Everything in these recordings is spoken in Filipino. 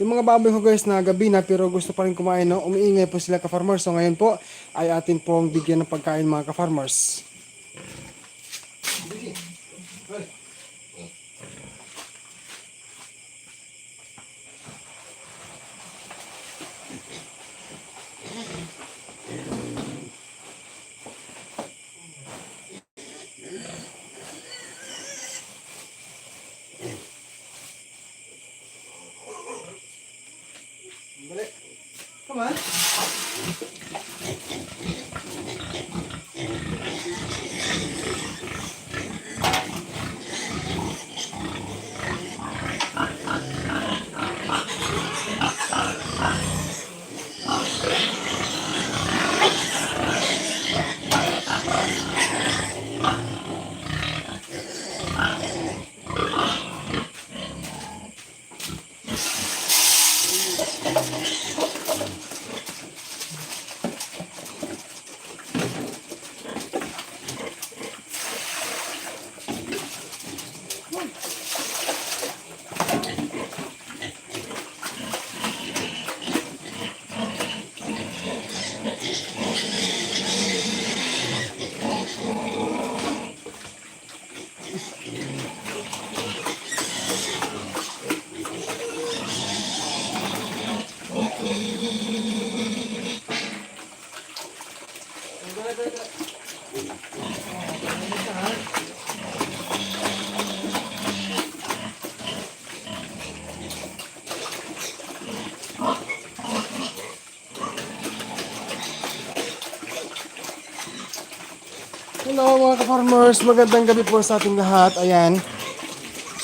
Yung mga baboy ko guys na gabi na pero gusto pa rin kumain, no? umiingay po sila ka-farmers. So ngayon po ay atin pong bigyan ng pagkain mga ka-farmers. Come on. Ka-farmers, magandang gabi po sa ating lahat. Ayan.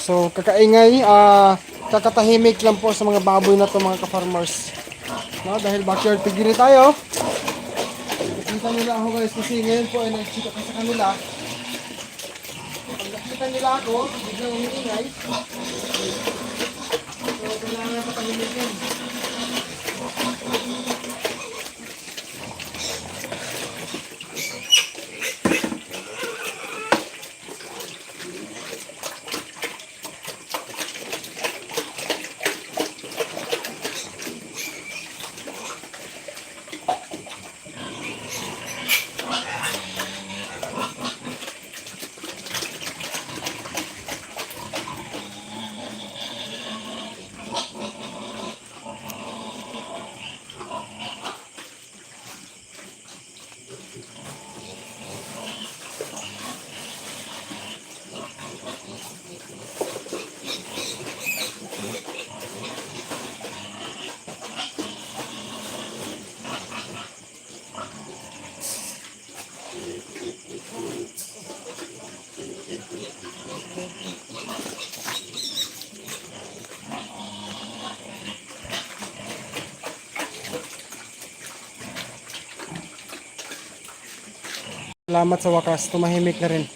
So, kakaingay, ah, kakatahimik lang po sa mga baboy na to mga ka-farmers. No, dahil backyard pigiri tayo. Nakita nila ako guys kasi ngayon po ay nagchika ka sa kanila. Pag nakita nila ako, biglang umiingay. So, kailangan patahimikin. Salamat sa wakas, tumahimik na rin.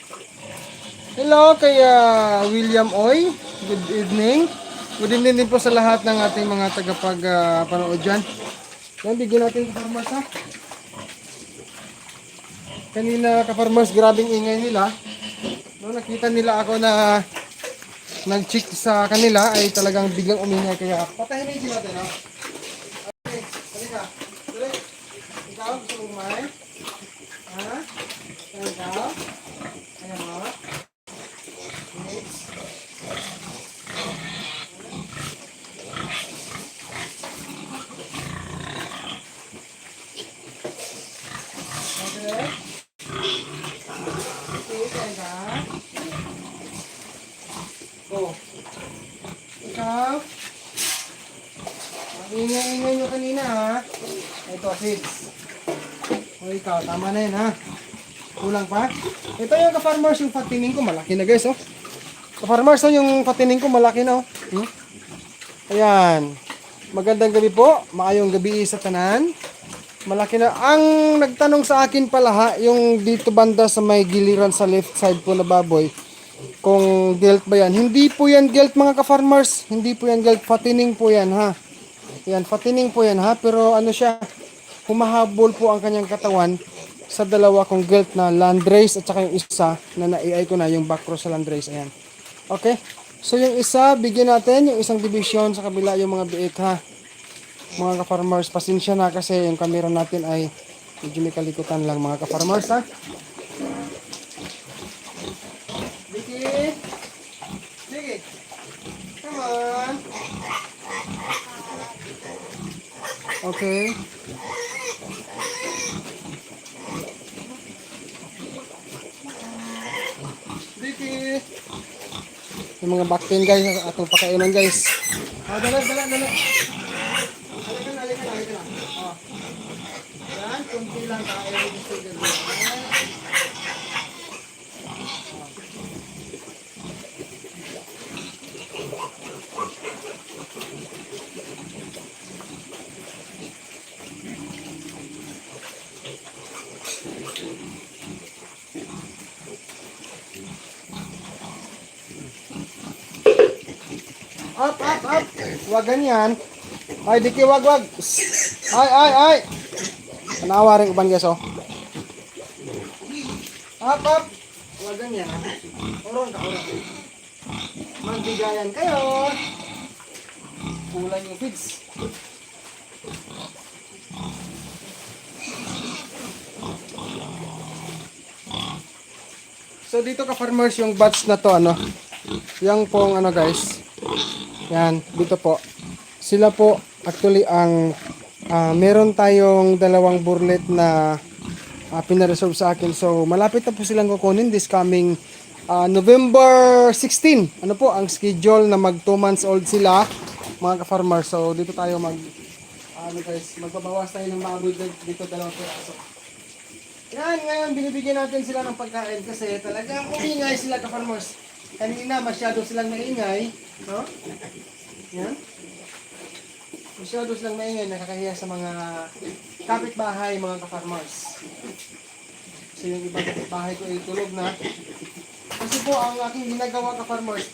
Hello kay ah, William Oy. Good evening. Good evening din po sa lahat ng ating mga tagapag-panood dyan. Yan, bigyan natin sa farmers ha. Kanina ka-farmers, grabing ingay nila. No, nakita nila ako na nag-check sa kanila ay talagang biglang umingay kaya patahimin natin ha. Okay, halika. Dali. Ikaw, gusto mong kumain? Ha? Ikaw? Ayan mo. Next. Okay. Okay, kain ka. Oh. Ang ingay-ingay nyo kanina ha. Ito, seeds. O ikaw, tama na yun ha. Kulang pa. Ito yung ka-farmers, yung fattening ko, malaki na guys oh. Ka-farmers, oh, yung fattening ko, malaki na oh. Hmm? Ayan. Magandang gabi po. Maayong gabi sa tanan. Malaki na. Ang nagtanong sa akin pala ha, yung dito banda sa may giliran sa left side po na baboy, kung gelt ba yan. Hindi po yan gelt mga ka-farmers. Hindi po yan gelt. Fattening po yan ha. Yan, fattening po yan ha. Pero ano siya, humahabol po ang kanyang katawan sa dalawa kong gelt na landrace at saka yung isa na na-AI ko na yung backcross sa landrace. Ayan. Okay? So yung isa, bigyan natin yung isang division sa kabila yung mga biik ha. Mga ka-farmers, pasensya na kasi yung camera natin ay medyo may kalikutan lang mga ka-farmers ha. Vicky! Vicky! Come on! Okay. Vicky! Yung mga backpin guys, atong pakainan guys. Ah, dala, dala, dala. Halika na, halika na, halika na. Oh. Yan, kunti lang tayo dito ganyan. Up, up, up. Huwag ganyan. Ay, diki, wag, wag. Ay, ay, ay. Nawa rin uban guys, oh. Up, up. Huwag ganyan. Oron ka, oron. Kayo. Kulang yung feeds. So dito ka farmers yung batch na to ano. Yang pong ano guys. Yan, dito po. Sila po actually ang ah, meron tayong dalawang burlet na uh, pinareserve sa akin. So malapit na po silang kukunin this coming ah, November 16. Ano po ang schedule na mag 2 months old sila mga ka-farmer. So dito tayo mag ano guys, magbabawas tayo ng baboy dito dalawang piraso. Yan, ngayon binibigyan natin sila ng pagkain kasi talagang umingay sila ka-farmers. Kanina masyado silang maingay, no? Yan. Masyado silang maingay, nakakahiya sa mga kapitbahay, mga ka-farmers. So yung ibang kapitbahay ko ay tulog na. Kasi po ang aking ginagawa ka-farmers,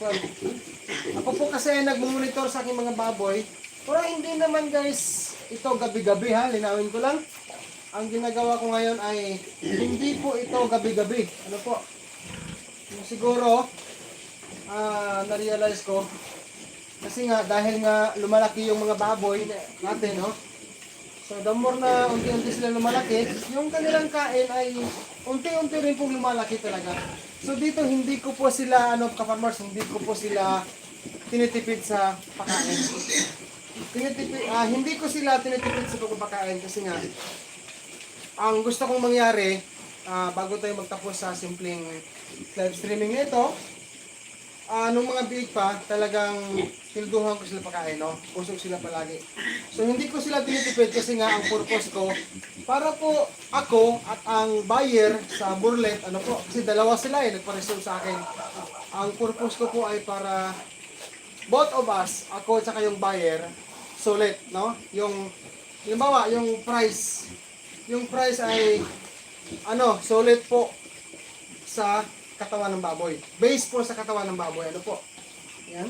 ako po kasi ay nagmumonitor sa aking mga baboy, pero hindi naman guys, ito gabi-gabi ha, linawin ko lang ang ginagawa ko ngayon ay hindi po ito gabi-gabi. Ano po? Siguro, ah na-realize ko, kasi nga, dahil nga lumalaki yung mga baboy natin, no? So, the more na unti-unti sila lumalaki, yung kanilang kain ay unti-unti rin pong lumalaki talaga. So, dito hindi ko po sila, ano, ka-farmers, hindi ko po sila tinitipid sa pagkain. Tinitipid, ah, hindi ko sila tinitipid sa pagpapakain kasi nga, ang gusto kong mangyari, ah, bago tayo magtapos sa simpleng live streaming nito, ah nung mga big pa, talagang tilduhan ko sila pagkain, no? Pusok sila palagi. So, hindi ko sila tinitipid kasi nga ang purpose ko, para po ako at ang buyer sa Burlet, ano po, kasi dalawa sila eh, nagpa-reserve sa akin. Ang purpose ko po ay para both of us, ako at saka yung buyer, sulit, no? Yung, yung bawa, yung price, yung price ay ano, solid po sa katawan ng baboy. Base po sa katawan ng baboy. Ano po? Yan.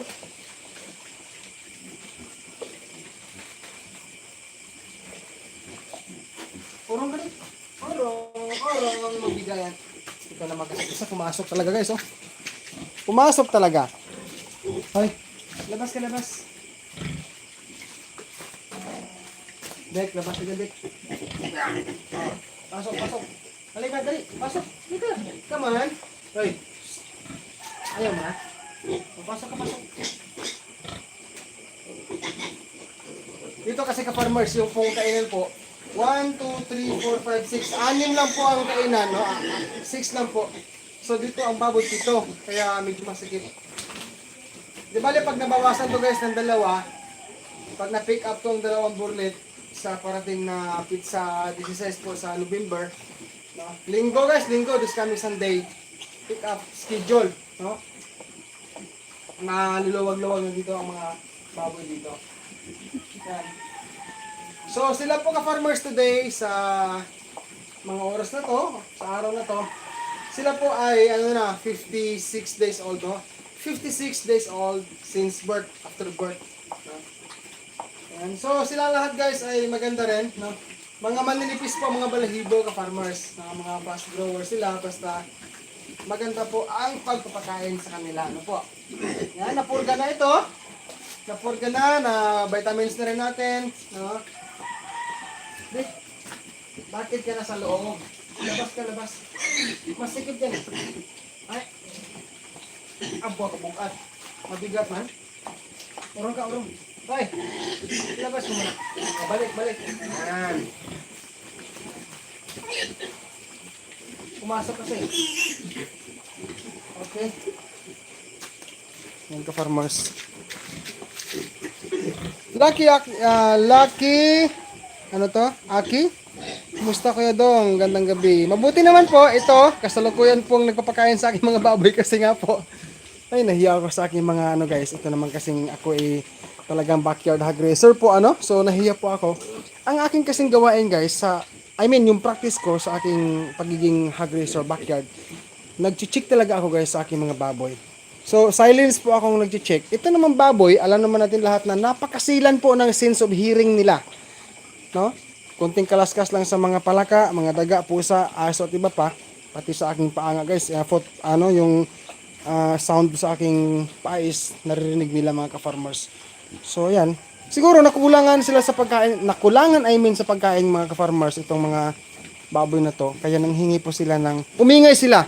Orong galit. Orong, orong, magbigayan. Ito na magkasisa. Pumasok talaga guys, oh. Pumasok talaga. Hoy, labas ka, labas. Dek, labas ka Dek. Pasok, pasok. Halika, dali. Pasok. Halika. Come on. Hoy. Ayaw mo na? Pasok ka, pasok. Dito kasi ka-farmers, yung pong kainan po, 1, 2, 3, 4, 5, 6. Anim lang po ang kainan, no? 6 lang po. So dito ang baboy dito, kaya medyo masikip. Di bali pag nabawasan to guys ng dalawa, pag na-pick up to ang dalawang burlet sa parating na pizza 16 po sa November, no? Linggo guys, linggo, this coming Sunday, pick up schedule, no? Maluluwag-luwag na dito ang mga baboy dito. So sila po ka-farmers today sa mga oras na to, sa araw na to, sila po ay ano na, 56 days old, no? 56 days old since birth, after birth. No? Yan. So sila lahat guys ay maganda rin, no? Mga maninipis po, mga balahibo ka farmers, na mga fast growers sila basta maganda po ang pagpapakain sa kanila. Ano po? Yan, napurga na ito. Napurga na, na vitamins na rin natin. No? Di, bakit ka na sa loob? Labas ka, labas. Masikip ka na. Ay. Abo ka bukat. Mabigat man. Urong ka, urong. Bay, labas mo. Ah, Balik, balik. Yan. Pumasok kasi. Okay. Yan ka farmers. Lucky, ah, Lucky, ano to? Aki? Kumusta kuya dong? Gandang gabi. Mabuti naman po, ito, kasalukuyan pong nagpapakain sa aking mga baboy kasi nga po. Ay, nahiya ako sa aking mga ano guys. Ito naman kasing ako ay talagang backyard hog racer po ano. So nahiya po ako. Ang aking kasing gawain guys sa I mean yung practice ko sa aking pagiging hog racer backyard. Nagchichik talaga ako guys sa aking mga baboy. So silence po akong nagchichik. Ito naman baboy, alam naman natin lahat na napakasilan po ng sense of hearing nila. No? Konting kalaskas lang sa mga palaka, mga daga, pusa, aso at iba pa. Pati sa aking paanga guys. Uh, foot, ano yung ah, sound sa aking pais naririnig nila mga ka-farmers. So yan. Siguro nakulangan sila sa pagkain, nakulangan I mean sa pagkain mga ka-farmers itong mga baboy na to. Kaya nanghingi po sila ng umingay sila.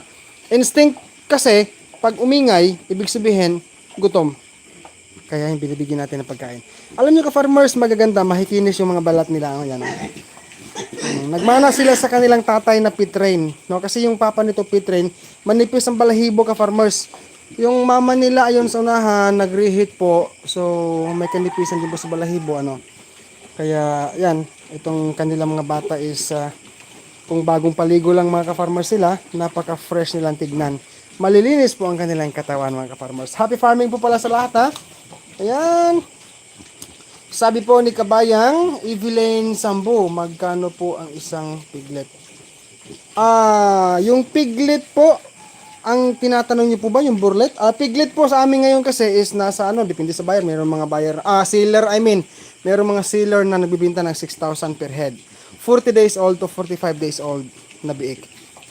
Instinct kasi pag umingay, ibig sabihin gutom. Kaya yung binibigyan natin ng pagkain. Alam niyo ka-farmers, magaganda, mahikinis yung mga balat nila. Oh, yan. oh. Mm, Nagmana sila sa kanilang tatay na pitrain. No? Kasi yung papa nito pitrain, manipis ang balahibo ka farmers. Yung mama nila ayon sa unahan, nag-reheat po. So, may kanipisan din po sa balahibo. Ano? Kaya, yan. Itong kanilang mga bata is, ah, kung bagong paligo lang mga ka-farmers sila, napaka-fresh nilang tignan. Malilinis po ang kanilang katawan mga ka-farmers. Happy farming po pala sa lahat ha. Ayan. Sabi po ni Kabayang, Evelyn Sambu, magkano po ang isang piglet? Ah, yung piglet po, ang tinatanong niyo po ba yung burlet? Ah, piglet po sa amin ngayon kasi is nasa ano, depende sa buyer. Meron mga buyer, ah, seller, I mean, meron mga seller na nagbibenta ng 6,000 per head. 40 days old to 45 days old na biik.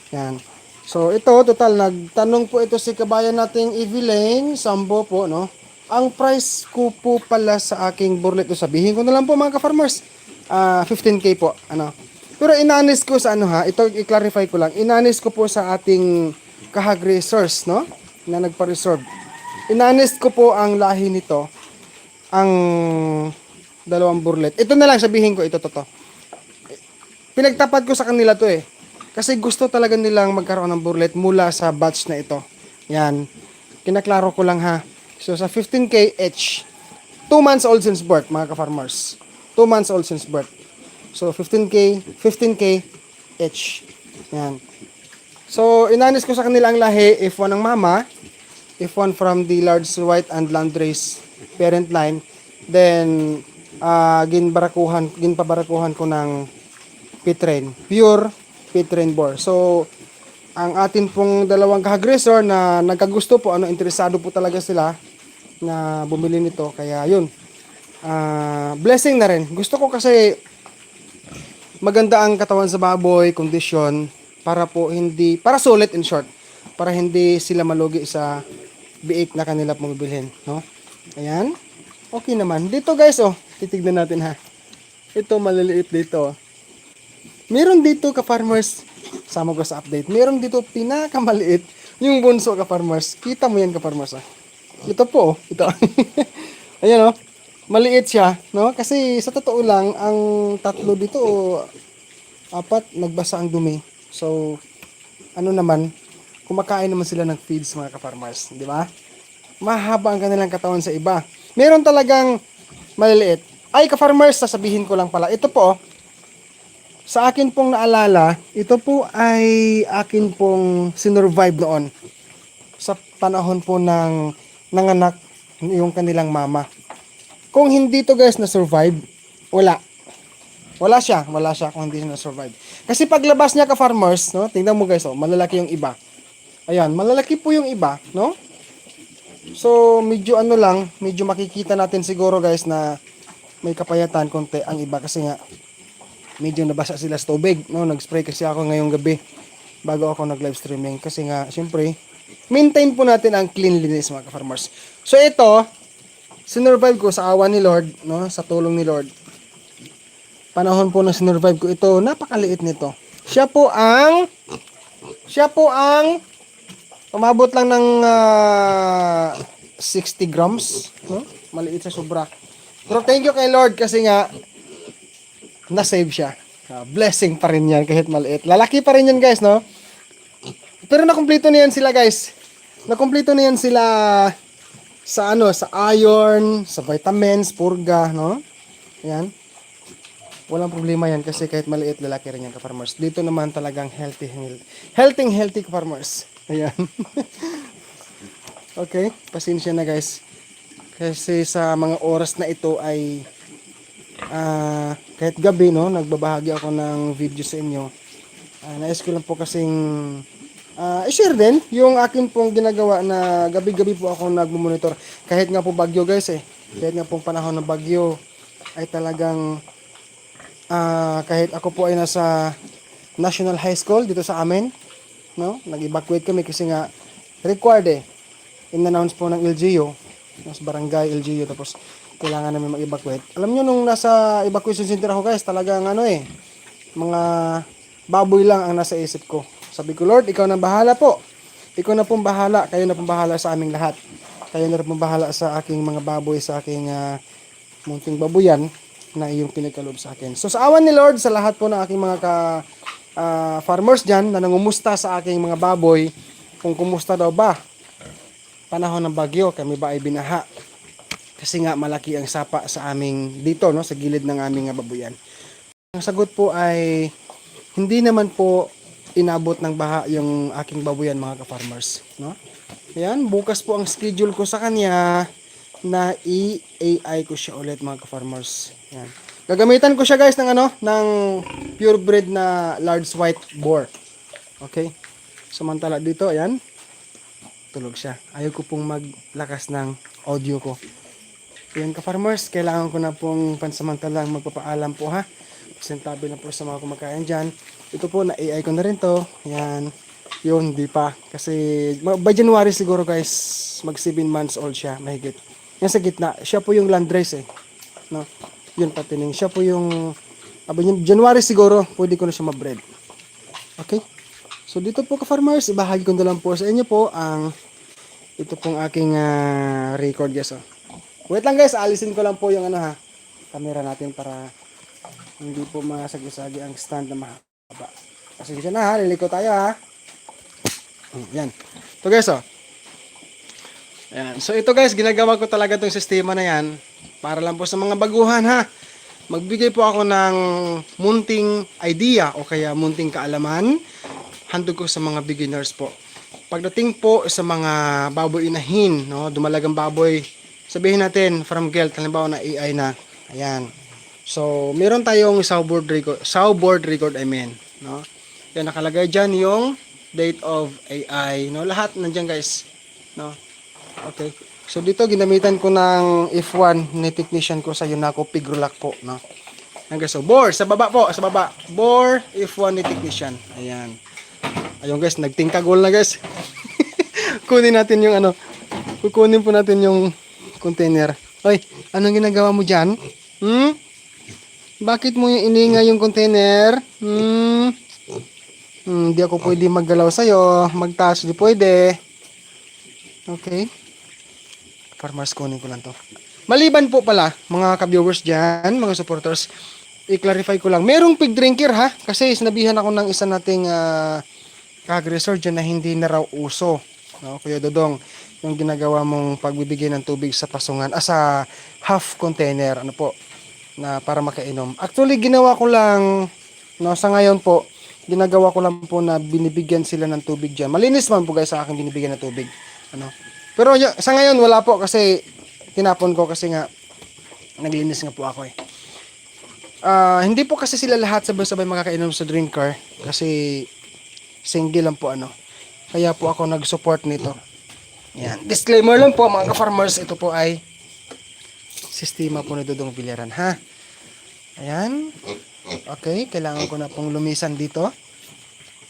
Yan. So, ito, total, nagtanong po ito si kabayan nating Evelyn Sambo po, no? Ang price ko po pala sa aking burlet, sabihin ko na lang po mga ka-farmers, ah 15k po, ano. Pero inanis ko sa ano ha, ito i-clarify ko lang, inanis ko po sa ating kahag racers, no? Na nagpa-reserve. Inanis ko po ang lahi nito, ang dalawang burlet. Ito na lang sabihin ko, ito to to. Pinagtapat ko sa kanila to eh. Kasi gusto talaga nilang magkaroon ng burlet mula sa batch na ito. Yan. Kinaklaro ko lang ha. So sa 15k each, 2 months old since birth mga ka-farmers. 2 months old since birth. So 15k, 15k each. Yan. So inanis ko sa kanila ang lahi if one ng mama, if one from the large white and landrace parent line, then uh, ginbarakuhan, ginpabarakuhan ko ng pitrain, pure pitrain boar. So ang atin pong dalawang kahagresor na nagkagusto po, ano, interesado po talaga sila na bumili nito. Kaya yun, Ah, blessing na rin. Gusto ko kasi maganda ang katawan sa baboy, condition, para po hindi, para sulit in short, para hindi sila malugi sa biik na kanila pong no? Ayan. Okay naman. Dito guys, oh, titignan natin ha. Ito maliliit dito. Oh. Meron dito ka farmers, sama ko sa update. Meron dito pinakamaliit yung bunso ka farmers. Kita mo yan ka farmers ah. Ito po, oh. ito. Ayan oh. Maliit siya, no? Kasi sa totoo lang, ang tatlo dito, oh, apat, nagbasa ang dumi. So, ano naman, kumakain naman sila ng feeds mga ka-farmers, di ba? Mahaba ang kanilang katawan sa iba. Meron talagang maliliit. Ay, ka-farmers, sasabihin ko lang pala. Ito po, sa akin pong naalala, ito po ay akin pong sinurvive noon. Sa panahon po ng nanganak yung kanilang mama. Kung hindi to guys na survive, wala. Wala siya, wala siya kung hindi siya na-survive. Kasi paglabas niya ka farmers, no? Tingnan mo guys, oh, malalaki yung iba. Ayan, malalaki po yung iba, no? So, medyo ano lang, medyo makikita natin siguro guys na may kapayatan konti ang iba kasi nga medyo nabasa sila sa tubig, no? Nag-spray kasi ako ngayong gabi bago ako nag live streaming kasi nga syempre maintain po natin ang cleanliness mga ka-farmers. So ito, sinurvive ko sa awa ni Lord, no, sa tulong ni Lord. Panahon po na sinurvive ko ito, napakaliit nito. Siya po ang siya po ang umabot lang ng ah, 60 grams, no? Maliit sa sobra. Pero thank you kay Lord kasi nga na-save siya. Ah, blessing pa rin yan kahit maliit. Lalaki pa rin yan guys, no? Pero nakumpleto na yan sila guys. Nakumpleto na yan sila sa ano, sa iron, sa vitamins, purga, no? Ayan. Walang problema yan kasi kahit maliit lalaki rin yan ka-farmers. Dito naman talagang healthy, healthy, healthy, ka-farmers. Ayan. okay, pasensya na guys. Kasi sa mga oras na ito ay ah kahit gabi no, nagbabahagi ako ng video sa inyo. Ah, nais ko lang po kasing ah i-share din yung akin pong ginagawa na gabi-gabi po ako nagmo-monitor. Kahit nga po bagyo guys eh. Kahit nga pong panahon ng bagyo ay talagang ah kahit ako po ay nasa National High School dito sa amin, no? Nag-evacuate kami kasi nga required eh. In-announce po ng LGU, mas barangay LGU tapos kailangan namin mag-evacuate. Alam nyo nung nasa evacuation center ako guys, talagang ano eh, mga baboy lang ang nasa isip ko. Sabi ko, Lord, ikaw na bahala po. Ikaw na pong bahala, kayo na pong bahala sa aming lahat. Kayo na pong bahala sa aking mga baboy, sa aking ah, munting babuyan na iyong pinagkaloob sa akin. So sa awan ni Lord, sa lahat po ng aking mga ka, ah, farmers dyan na nangumusta sa aking mga baboy, kung kumusta daw ba, panahon ng bagyo, kami ba ay binaha. Kasi nga malaki ang sapa sa aming dito, no, sa gilid ng aming babuyan. Ang sagot po ay hindi naman po inabot ng baha yung aking babuyan mga ka-farmers, no? Ayan, bukas po ang schedule ko sa kanya na i-AI ko siya ulit mga ka-farmers. Ayan. Gagamitan ko siya guys ng ano, ng purebred na large white boar. Okay? Samantala dito, ayan, tulog siya. Ayaw ko pong maglakas ng audio ko. Ayan ka-farmers, kailangan ko na pong pansamantalang magpapaalam po ha. Presentable na po sa mga kumakain dyan. Ito po, na-AI ko na rin to. Ayan. Yun, di pa. Kasi by January siguro guys, mag 7 months old siya, mahigit. Yan sa gitna, siya po yung landrace eh. No? Yun patining. Siya po yung, aba yun, January siguro, pwede ko na siya ma-breed. Okay? So dito po ka-farmers, ibahagi ko na lang po sa inyo po ang ito pong aking ah, record guys. Oh. Wait lang guys, alisin ko lang po yung ano ha, camera natin para hindi po masagi-sagi ang stand na mahaba. Kasi siya na ha, liliko tayo ha. Hmm, Yan. Ito guys oh. Ayan. So ito guys, ginagawa ko talaga itong sistema na yan para lang po sa mga baguhan ha. Magbigay po ako ng munting idea o kaya munting kaalaman handog ko sa mga beginners po. Pagdating po sa mga baboy inahin, no, dumalagang baboy, sabihin natin from gelt, halimbawa na AI na, ayan. So, meron tayong soundboard record, soundboard record I mean, no. Yan nakalagay diyan yung date of AI, no. Lahat nandiyan guys, no. Okay. So dito ginamitan ko ng F1 ni technician ko sa Yunako Pigrulac po, no. Hanggang so, bore sa baba po, sa baba. Bore F1 ni technician. Ayan. Ayun guys, nagtingkagol na guys. Kunin natin yung ano. Kukunin po natin yung container. Hoy, anong ginagawa mo diyan? Hmm? Bakit mo yung ininga yung container? Hmm? Hmm, di ako pwede maggalaw sa'yo. Magtaas, di pwede. Okay. Farmers, kunin ko lang to. Maliban po pala, mga ka-viewers dyan, mga supporters, i-clarify ko lang. Merong pig drinker ha, kasi sinabihan ako ng isa nating uh, kag-resort dyan na hindi na raw uso. No, Kuya Dodong, yung ginagawa mong pagbibigay ng tubig sa pasungan, ah, sa half container, ano po, na para makainom. Actually, ginawa ko lang, no, sa ngayon po, ginagawa ko lang po na binibigyan sila ng tubig dyan. Malinis man po guys sa akin binibigyan ng tubig. Ano? Pero sa ngayon wala po kasi tinapon ko kasi nga naglinis nga po ako eh. Ah, hindi po kasi sila lahat sabay-sabay makakainom sa drinker kasi single lang po ano. Kaya po ako nag-support nito. Yan. Disclaimer lang po mga ka-farmers, ito po ay sistema po ni Dudong Biliran ha. Ayan. Okay, kailangan ko na pong lumisan dito.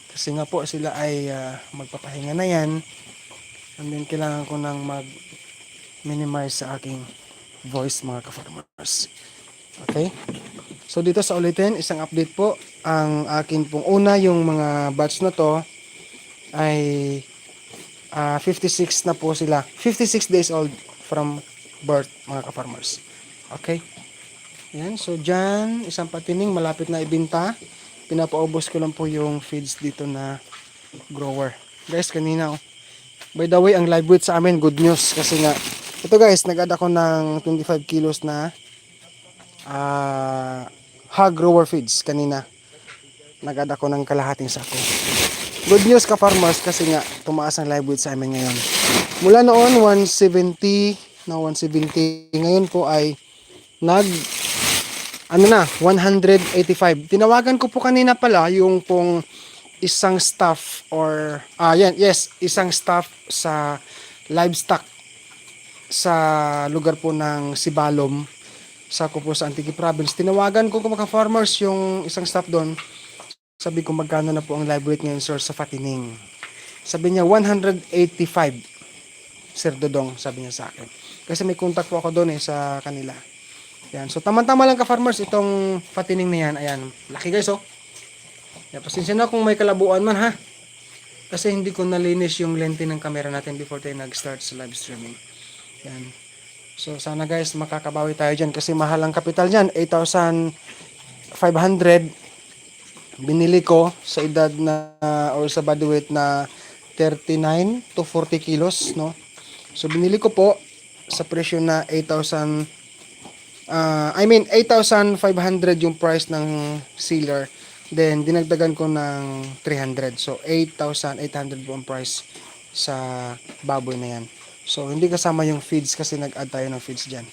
Kasi nga po sila ay ah, magpapahinga na yan. And then kailangan ko nang mag-minimize sa aking voice mga ka-farmers. Okay? So dito sa ulitin, isang update po. Ang akin pong una, yung mga batch na to ay ah, 56 na po sila. 56 days old from birth mga ka-farmers. Okay? Yan. So dyan, isang patining malapit na ibinta. Pinapaubos ko lang po yung feeds dito na grower. Guys, kanina oh. By the way, ang live weight sa amin, good news. Kasi nga, ito guys, nag-add ako ng 25 kilos na ah hog grower feeds kanina. Nag-add ako ng kalahating sako. Good news ka farmers kasi nga tumaas ang live weight sa amin ngayon. Mula noon 170 na 170 ngayon po ay nag ano na 185. Tinawagan ko po kanina pala yung pong isang staff or ah yan yes isang staff sa livestock sa lugar po ng Sibalom sa ko po sa Antique Province. Tinawagan ko mga farmers yung isang staff doon. Sabi ko magkano na po ang live weight ngayon sir sa Fatining. Sabi niya 185. Sir Dodong, sabi niya sa akin. Kasi may contact po ako doon eh sa kanila. Yan. So tama-tama lang ka farmers itong Fatining na yan. Ayan. Laki guys oh. Yan, pasensya na kung may kalabuan man ha. Kasi hindi ko nalinis yung lente ng camera natin before tayo nag-start sa live streaming. Yan. So sana guys makakabawi tayo dyan kasi mahal ang kapital dyan. 8,500 binili ko sa edad na or sa body weight na 39 to 40 kilos no. So binili ko po sa presyo na 8,000 ah, I mean 8,500 yung price ng sealer. Then dinagdagan ko ng 300. So 8,800 po ang price sa baboy na yan. So hindi kasama yung feeds kasi nag-add tayo ng feeds diyan.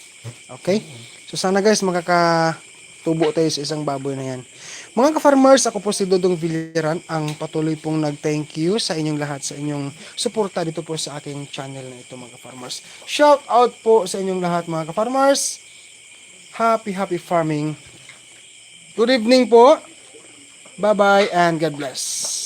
Okay? So sana guys makakatubo tayo sa isang baboy na yan. Mga ka-farmers, ako po si Dodong Villiran, ang patuloy pong nag-thank you sa inyong lahat, sa inyong suporta dito po sa aking channel na ito mga ka-farmers. Shout out po sa inyong lahat mga ka-farmers. Happy, happy farming. Good evening po. Bye-bye and God bless.